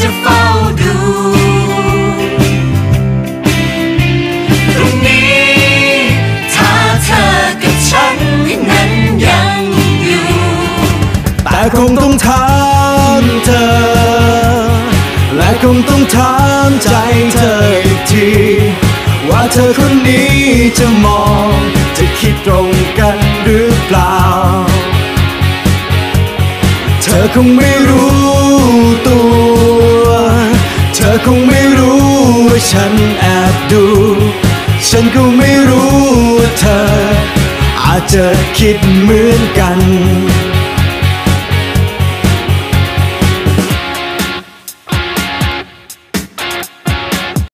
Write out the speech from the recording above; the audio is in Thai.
จะเฝ้าดูตรงนี้ถ้าเธอกับฉันนั้นยังอยู่ แต่คงต้องถามเธอ และคงต้องถามใจเธออีกที ว่าเธอคนนี้จะมอง จะคิดตรงกันหรือเปล่า เธอคงไม่รู้ตัว คงไม่รู้ว่าฉันแอบดู ฉันก็ไม่รู้ว่าเธอ อาจจะคิดเหมือนกัน